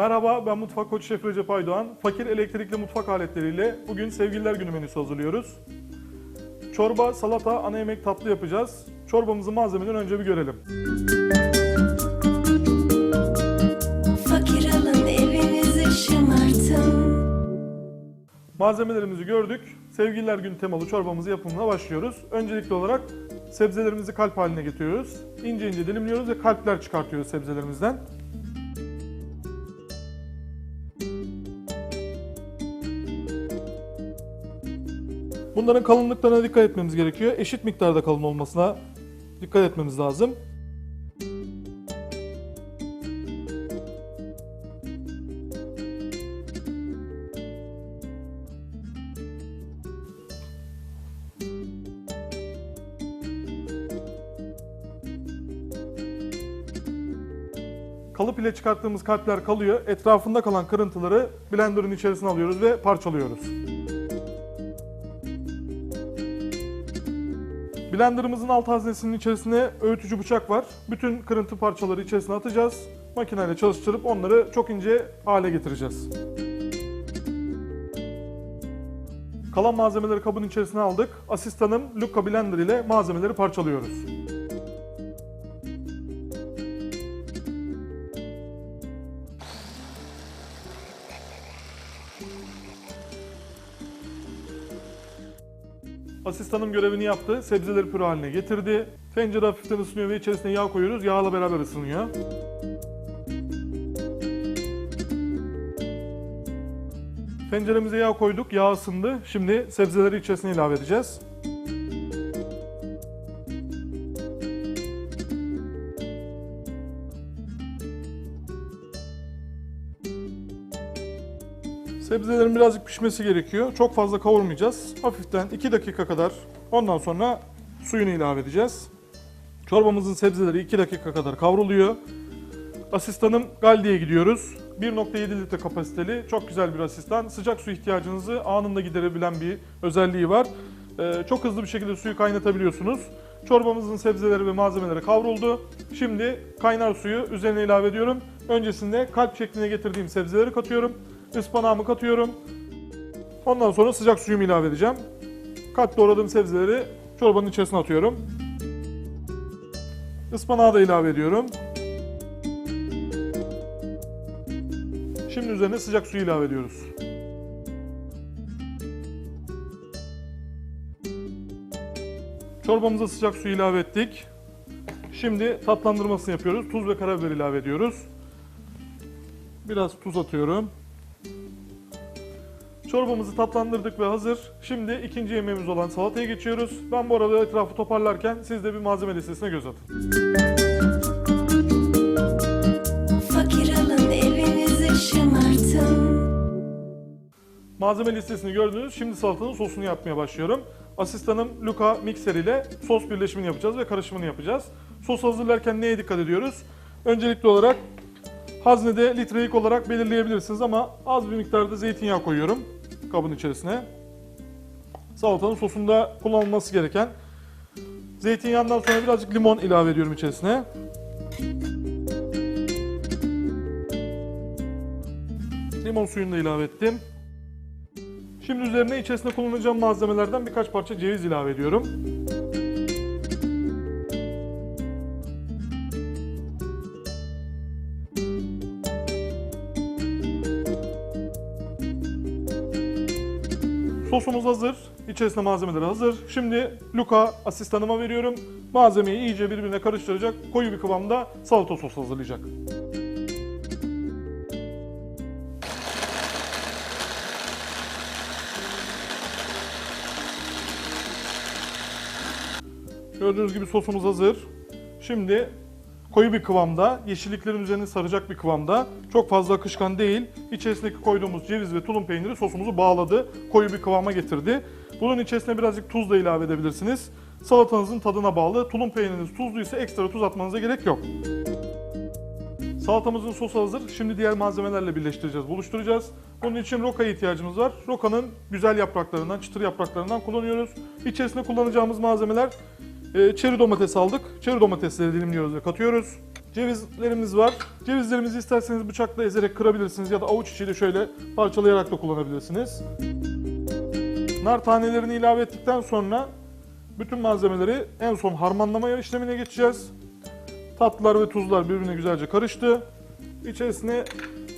Merhaba ben Mutfak Koçu Şef Recep Aydoğan. Fakir elektrikli mutfak aletleriyle bugün Sevgililer Günü menüsü hazırlıyoruz. Çorba, salata, ana yemek tatlı yapacağız. Çorbamızın malzemelerini önce bir görelim. Fakir alın evinizi şımartın Malzemelerimizi gördük. Sevgililer Günü temalı çorbamızı yapımına başlıyoruz. Öncelikli olarak sebzelerimizi kalp haline getiriyoruz. İnce ince dilimliyoruz ve kalpler çıkartıyoruz sebzelerimizden. Bunların kalınlıklarına dikkat etmemiz gerekiyor. Eşit miktarda kalın olmasına dikkat etmemiz lazım. Kalıp ile çıkarttığımız kalpler kalıyor. Etrafında kalan kırıntıları blenderın içerisine alıyoruz ve parçalıyoruz. Blenderımızın alt haznesinin içerisine öğütücü bıçak var. Bütün kırıntı parçaları içerisine atacağız. Makineyle çalıştırıp onları çok ince hale getireceğiz. Kalan malzemeleri kabın içerisine aldık. Asistanım Luca Blender ile malzemeleri parçalıyoruz. Asistanım görevini yaptı. Sebzeleri püre haline getirdi. Tencere hafiften ısınıyor ve içerisine yağ koyuyoruz. Yağla beraber ısınıyor. Tenceremize yağ koyduk. Yağ ısındı. Şimdi sebzeleri içerisine ilave edeceğiz. Sebzelerin birazcık pişmesi gerekiyor. Çok fazla kavurmayacağız. Hafiften 2 dakika kadar ondan sonra suyunu ilave edeceğiz. Çorbamızın sebzeleri 2 dakika kadar kavruluyor. Asistanım Galdi'ye gidiyoruz. 1.7 litre kapasiteli çok güzel bir asistan. Sıcak su ihtiyacınızı anında giderebilen bir özelliği var. Ee, çok hızlı bir şekilde suyu kaynatabiliyorsunuz. Çorbamızın sebzeleri ve malzemeleri kavruldu. Şimdi kaynar suyu üzerine ilave ediyorum. Öncesinde kalp şekline getirdiğim sebzeleri katıyorum. Ispanağımı katıyorum. Ondan sonra sıcak suyumu ilave edeceğim. Kalp doğradığım sebzeleri çorbanın içerisine atıyorum. Ispanağı da ilave ediyorum. Şimdi üzerine sıcak suyu ilave ediyoruz. Çorbamıza sıcak suyu ilave ettik. Şimdi tatlandırmasını yapıyoruz. Tuz ve karabiber ilave ediyoruz. Biraz tuz atıyorum. Çorbamızı tatlandırdık ve hazır. Şimdi ikinci yemeğimiz olan salataya geçiyoruz. Ben bu arada etrafı toparlarken siz de bir malzeme listesine göz atın. Fakir alın evinizi şımartın Malzeme listesini gördünüz. Şimdi salatanın sosunu yapmaya başlıyorum. Asistanım Luca mikser ile sos birleşimini yapacağız ve karışımını yapacağız. Sos hazırlarken neye dikkat ediyoruz? Öncelikli olarak haznede litrelik olarak belirleyebilirsiniz ama az bir miktarda zeytinyağı koyuyorum kabın içerisine. Salatanın sosunda kullanılması gereken zeytinyağından sonra birazcık limon ilave ediyorum içerisine. Limon suyunu da ilave ettim. Şimdi üzerine içerisinde kullanacağım malzemelerden birkaç parça ceviz ilave ediyorum. Sosumuz hazır. İçerisinde malzemeler hazır. Şimdi Luca asistanıma veriyorum. Malzemeyi iyice birbirine karıştıracak. Koyu bir kıvamda salata sosu hazırlayacak. Gördüğünüz gibi sosumuz hazır. Şimdi koyu bir kıvamda, yeşilliklerin üzerine saracak bir kıvamda. Çok fazla akışkan değil. İçerisindeki koyduğumuz ceviz ve tulum peyniri sosumuzu bağladı. Koyu bir kıvama getirdi. Bunun içerisine birazcık tuz da ilave edebilirsiniz. Salatanızın tadına bağlı. Tulum peyniriniz tuzlu ise ekstra tuz atmanıza gerek yok. Salatamızın sosu hazır. Şimdi diğer malzemelerle birleştireceğiz, buluşturacağız. Bunun için rokaya ihtiyacımız var. Rokanın güzel yapraklarından, çıtır yapraklarından kullanıyoruz. İçerisinde kullanacağımız malzemeler e, çeri domates aldık. Çeri domatesleri dilimliyoruz ve katıyoruz. Cevizlerimiz var. Cevizlerimizi isterseniz bıçakla ezerek kırabilirsiniz ya da avuç içiyle şöyle parçalayarak da kullanabilirsiniz. Nar tanelerini ilave ettikten sonra bütün malzemeleri en son harmanlama işlemine geçeceğiz. Tatlılar ve tuzlar birbirine güzelce karıştı. İçerisine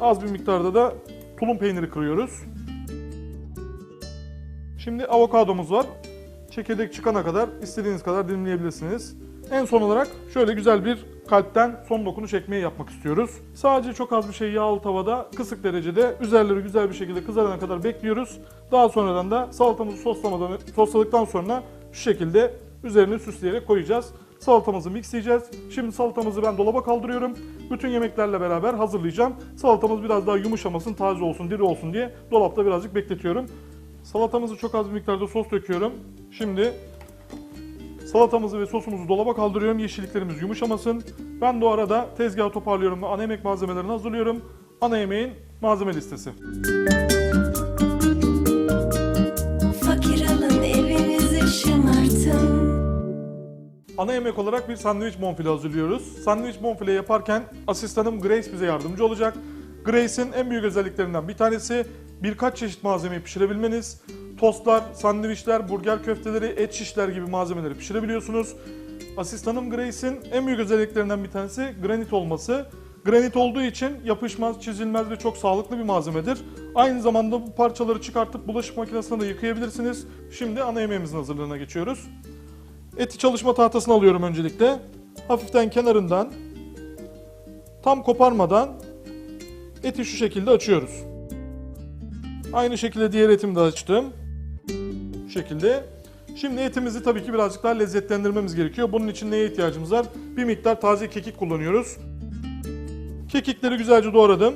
az bir miktarda da tulum peyniri kırıyoruz. Şimdi avokadomuz var. Çekirdek çıkana kadar istediğiniz kadar dilimleyebilirsiniz. En son olarak şöyle güzel bir kalpten son dokunuş ekmeği yapmak istiyoruz. Sadece çok az bir şey yağlı tavada kısık derecede üzerleri güzel bir şekilde kızarana kadar bekliyoruz. Daha sonradan da salatamızı soslamadan sosladıktan sonra şu şekilde üzerini süsleyerek koyacağız. Salatamızı mixleyeceğiz. Şimdi salatamızı ben dolaba kaldırıyorum. Bütün yemeklerle beraber hazırlayacağım. Salatamız biraz daha yumuşamasın, taze olsun, diri olsun diye dolapta birazcık bekletiyorum. Salatamızı çok az bir miktarda sos döküyorum. Şimdi salatamızı ve sosumuzu dolaba kaldırıyorum. Yeşilliklerimiz yumuşamasın. Ben de o arada tezgahı toparlıyorum ve ana yemek malzemelerini hazırlıyorum. Ana yemeğin malzeme listesi. Fakir alın evinizi şımartın Ana yemek olarak bir sandviç bonfile hazırlıyoruz. Sandviç bonfile yaparken asistanım Grace bize yardımcı olacak. Grace'in en büyük özelliklerinden bir tanesi birkaç çeşit malzemeyi pişirebilmeniz. Tostlar, sandviçler, burger köfteleri, et şişler gibi malzemeleri pişirebiliyorsunuz. Asistanım Grace'in en büyük özelliklerinden bir tanesi granit olması. Granit olduğu için yapışmaz, çizilmez ve çok sağlıklı bir malzemedir. Aynı zamanda bu parçaları çıkartıp bulaşık makinesinde de yıkayabilirsiniz. Şimdi ana yemeğimizin hazırlığına geçiyoruz. Eti çalışma tahtasına alıyorum öncelikle. Hafiften kenarından tam koparmadan eti şu şekilde açıyoruz. Aynı şekilde diğer etimi de açtım. Şu şekilde. Şimdi etimizi tabii ki birazcık daha lezzetlendirmemiz gerekiyor. Bunun için neye ihtiyacımız var? Bir miktar taze kekik kullanıyoruz. Kekikleri güzelce doğradım.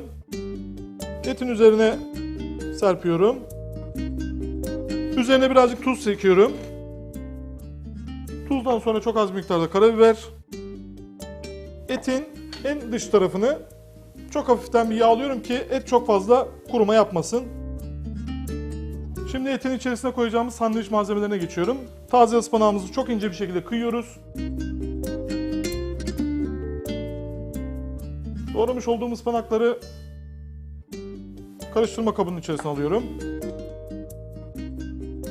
Etin üzerine serpiyorum. Üzerine birazcık tuz sekiyorum. Tuzdan sonra çok az miktarda karabiber. Etin en dış tarafını çok hafiften bir yağlıyorum ki et çok fazla kuruma yapmasın. Şimdi etin içerisine koyacağımız sandviç malzemelerine geçiyorum. Taze ıspanağımızı çok ince bir şekilde kıyıyoruz. Doğramış olduğum ıspanakları karıştırma kabının içerisine alıyorum.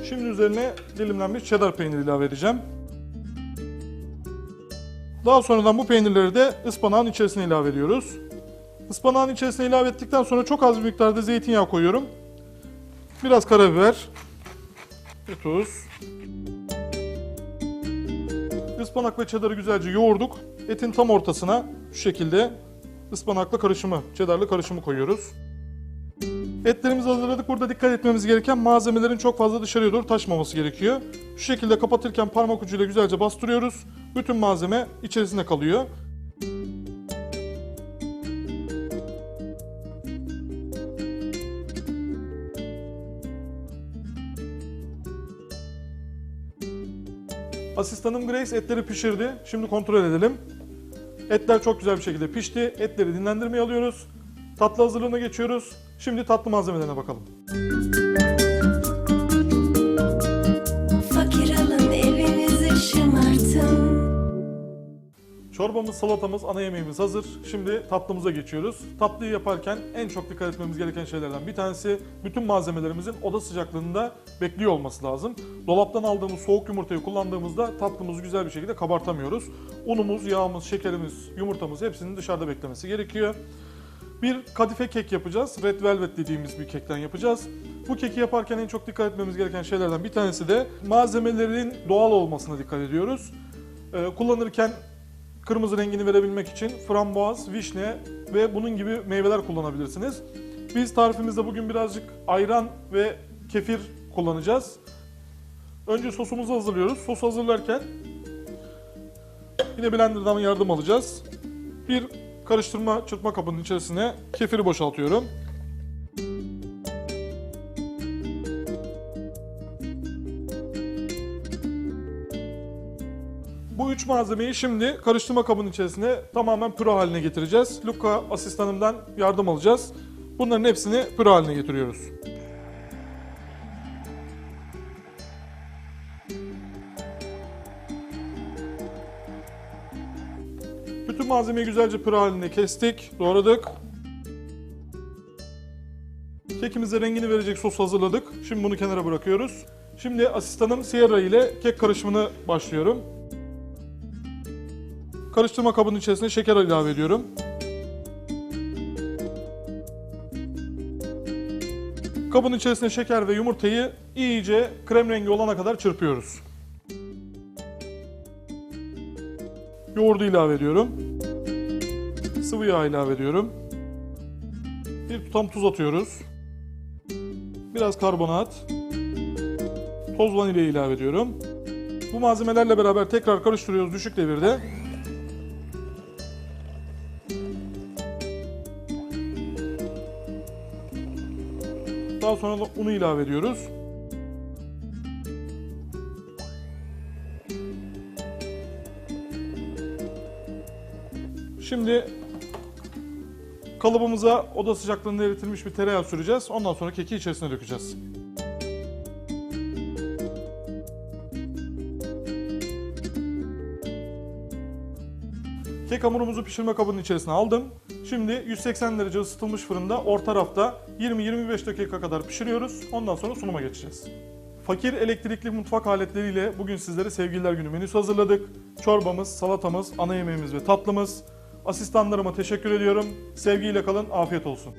Şimdi üzerine dilimlenmiş cheddar peyniri ilave edeceğim. Daha sonradan bu peynirleri de ıspanağın içerisine ilave ediyoruz. Ispanağın içerisine ilave ettikten sonra çok az bir miktarda zeytinyağı koyuyorum. Biraz karabiber ve tuz. Ispanak ve cheddar'ı güzelce yoğurduk. Etin tam ortasına şu şekilde ıspanaklı karışımı, cheddar'lı karışımı koyuyoruz. Etlerimizi hazırladık. Burada dikkat etmemiz gereken malzemelerin çok fazla dışarıya doğru taşmaması gerekiyor. Şu şekilde kapatırken parmak ucuyla güzelce bastırıyoruz. Bütün malzeme içerisinde kalıyor. Asistanım Grace etleri pişirdi. Şimdi kontrol edelim. Etler çok güzel bir şekilde pişti. Etleri dinlendirmeye alıyoruz. Tatlı hazırlığına geçiyoruz. Şimdi tatlı malzemelerine bakalım. Çorbamız, salatamız, ana yemeğimiz hazır. Şimdi tatlımıza geçiyoruz. Tatlıyı yaparken en çok dikkat etmemiz gereken şeylerden bir tanesi bütün malzemelerimizin oda sıcaklığında bekliyor olması lazım. Dolaptan aldığımız soğuk yumurtayı kullandığımızda tatlımızı güzel bir şekilde kabartamıyoruz. Unumuz, yağımız, şekerimiz, yumurtamız hepsinin dışarıda beklemesi gerekiyor. Bir kadife kek yapacağız. Red velvet dediğimiz bir kekten yapacağız. Bu keki yaparken en çok dikkat etmemiz gereken şeylerden bir tanesi de malzemelerin doğal olmasına dikkat ediyoruz. Ee, kullanırken kırmızı rengini verebilmek için frambuaz, vişne ve bunun gibi meyveler kullanabilirsiniz. Biz tarifimizde bugün birazcık ayran ve kefir kullanacağız. Önce sosumuzu hazırlıyoruz. Sos hazırlarken yine blenderdan yardım alacağız. Bir karıştırma çırpma kabının içerisine kefiri boşaltıyorum. Bu üç malzemeyi şimdi karıştırma kabının içerisine tamamen püre haline getireceğiz. Luca asistanımdan yardım alacağız. Bunların hepsini püre haline getiriyoruz. Bütün malzemeyi güzelce püre halinde kestik, doğradık. Kekimize rengini verecek sos hazırladık. Şimdi bunu kenara bırakıyoruz. Şimdi asistanım Sierra ile kek karışımını başlıyorum. Karıştırma kabının içerisine şeker ilave ediyorum. Kabın içerisine şeker ve yumurtayı iyice krem rengi olana kadar çırpıyoruz. Yoğurdu ilave ediyorum. Sıvı yağ ilave ediyorum. Bir tutam tuz atıyoruz. Biraz karbonat. Toz vanilya ilave ediyorum. Bu malzemelerle beraber tekrar karıştırıyoruz düşük devirde. Daha sonra da unu ilave ediyoruz. Şimdi kalıbımıza oda sıcaklığında eritilmiş bir tereyağı süreceğiz. Ondan sonra keki içerisine dökeceğiz. Kek hamurumuzu pişirme kabının içerisine aldım. Şimdi 180 derece ısıtılmış fırında orta rafta 20-25 dakika kadar pişiriyoruz. Ondan sonra sunuma geçeceğiz. Fakir elektrikli mutfak aletleriyle bugün sizlere Sevgililer Günü menüsü hazırladık. Çorbamız, salatamız, ana yemeğimiz ve tatlımız. Asistanlarıma teşekkür ediyorum. Sevgiyle kalın, afiyet olsun.